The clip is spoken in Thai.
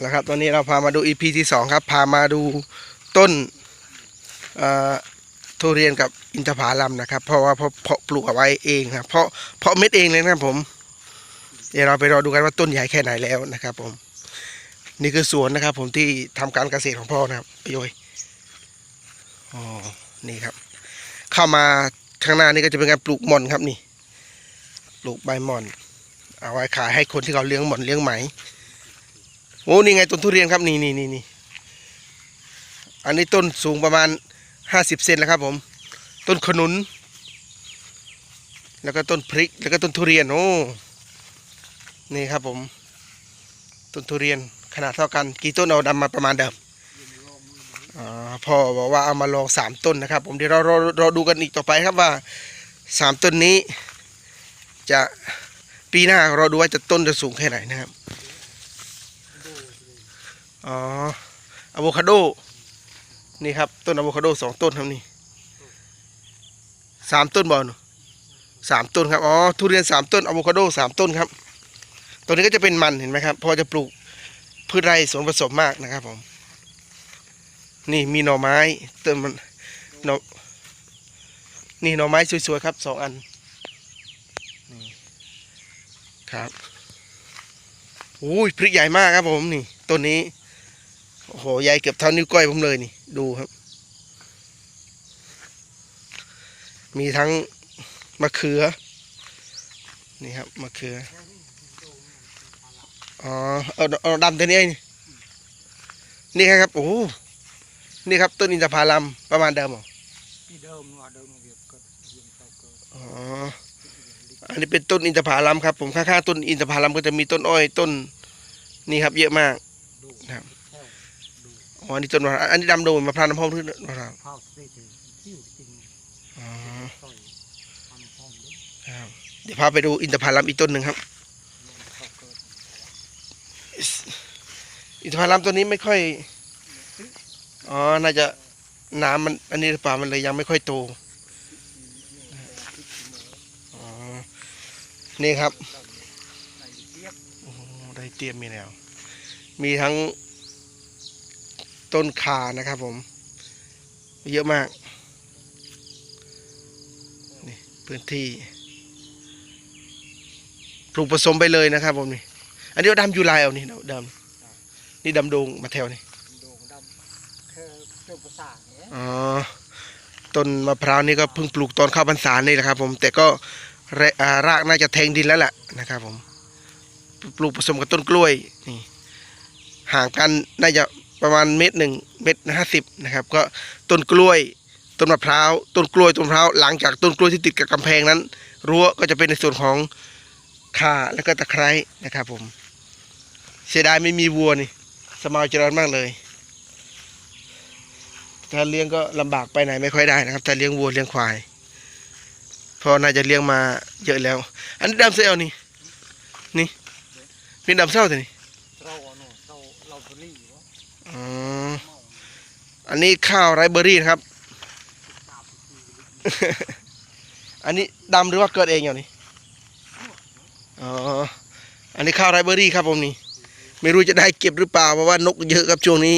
แล้วครับตอนนี้เราพามาดู EP ที่สองครับ พามาดูต้นทุเรียนกับอินทผลัมนะครับ เพราะว่าเพาะเพาะปลูกเอาไว้เองครับเพาะเพาะเม็ดเองเลยนะครับผม เดี๋ยวเราไปรอดูกันว่าต้นใหญ่แค่ไหนแล้วนะครับผมนี่คือสวนนะครับ ผมที่ทำการเกษตรของพ่อนะครับพี่โยยอ๋อนี่ครับ เข้ามาข้างหน้านี่ก็จะเป็นการปลูกหม่อนครับนี่ ปลูกใบหม่อน เอาไว้ขายให้คนที่เขาเลี้ยงหม่อนเลี้ยงไหม โอ้นี่ไงต้นทุเรียนครับนี่นี่นี่นี่อันนี้ต้นสูงประมาณห้าสิบเซนแล้วครับผม ต้นขนุน แล้วก็ต้นพริก แล้วก็ต้นทุเรียนโอ้นี่ครับผม ต้นทุเรียนขนาดเท่ากันกี่ต้นเอาดำมาประมาณเดิมอพ่อบอกว่าเอามาลองสามต้นนะครับ ผมเดี๋ยวเราเราเราดูกันอีกต่อไปครับว่าสามต้นนี้ จะปีหน้าเราดูว่าจะต้นจะสูงแค่ไหนนะครับ อ๋ออะโวคาโด นี่ครับ ต้นอะโวคาโดสองต้นครับนี่สามต้นบอลสามต้นครับ อ๋อ ทุเรียนสามต้นอะโวคาโดสามต้นครับ ตัวนี้ก็จะเป็นมันเห็นไหมครับพราะว่าจะปลูกพืชไร่สวนผสมมากนะครับผม นี่มีหน่อไม้ต้นมันหน่อนี่หน่อไม้สวยๆครับสองอันครับโอ้ยพริกใหญ่มากครับผมนี่ต้นนี้ โอ้โหใหญ่เกือบเท่านิ้วก้อยผมเลยนี่ ดูครับ มีทั้งมะเขือ นี่ครับมะเขือ อ๋อ เอาเอาดำตัวนี้เองนี่ครับ โอ้โหนี่ครับต้นอินทผลัมประมาณเดิมเหรอที่เดิมว่าเดิมเวียบก็เวียนเตาเกิดอ๋อ อันนี้เป็นต้นอินทผลัมครับ ผมข้างๆต้นอินทผลัมก็จะมีต้นอ้อยต้น นี่ครับ เยอะมากดูครับ อ๋ออันนี้ต้นมะพร้าวอันนี้ดำโดมะพร้าวน้ำหอมหรือมะพร้าวข้าวสเตจที่อยู่จริงอ๋อต้นทำพร้อมด้วยครับเดี๋ยวพาไปดูอินทผลัมอีกต้นหนึ่งครับ อินทผลัมตัวนี้ไม่ค่อยอ๋อน่าจะน้ำมันอันนี้หรือเปล่ามันเลยยังไม่ค่อยโตอ๋อนี่ครับโอ้ได้เตรียมมีแล้ว มีทั้ง ต้นขานะครับผม เยอะมากนี่พื้นที่ปลูกผสมไปเลยนะครับผมนี่อันนี้เราดำยูไลเอานี่ดำนี่ดำดงมาแถวนี่โด่งดำแค่เจ้าภาษาเนี่ยอ๋อต้นมะพร้าวนี่ก็เพิ่งปลูกตอนเข้าพรรษานี่แหละครับ ผมแต่ก็แรอ่ารากน่าจะแทงดินแล้วแหละนะครับ ผมปลูกผสมกับต้นกล้วยนี่ห่างกันน่าจะ ประมาณเมตรหนึ่งเมตรห้าสิบนะครับ ก็ต้นกล้วยต้นมะพร้าวต้นกล้วยต้นมะพร้าวหลังจากต้นกล้วยที่ติดกับกำแพงนั้น รั้วก็จะเป็นในส่วนของข่าแล้วก็ตะไคร้นะครับผม เสียดายไม่มีวัวนี่ สมายเจริญมากเลย ถ้าเลี้ยงก็ลำบากไปไหนไม่ค่อยได้นะครับถ้าเลี้ยงวัวเลี้ยงควายพราะน่าจะเลี้ยงมาเยอะแล้ว อันนี้ดำเซลนี่นี่เป็นดำเศร้าแต่นี่ อ๋อ อันนี้ข้าวไรเบอรี่นะครับ อันนี้ดำหรือว่าเกิดเองอย่างนี้ อ๋อ อันนี้ข้าวไรเบอรี่ครับผมนี่ ไม่รู้จะได้เก็บหรือเปล่าเพราะว่านกเยอะครับช่วงนี้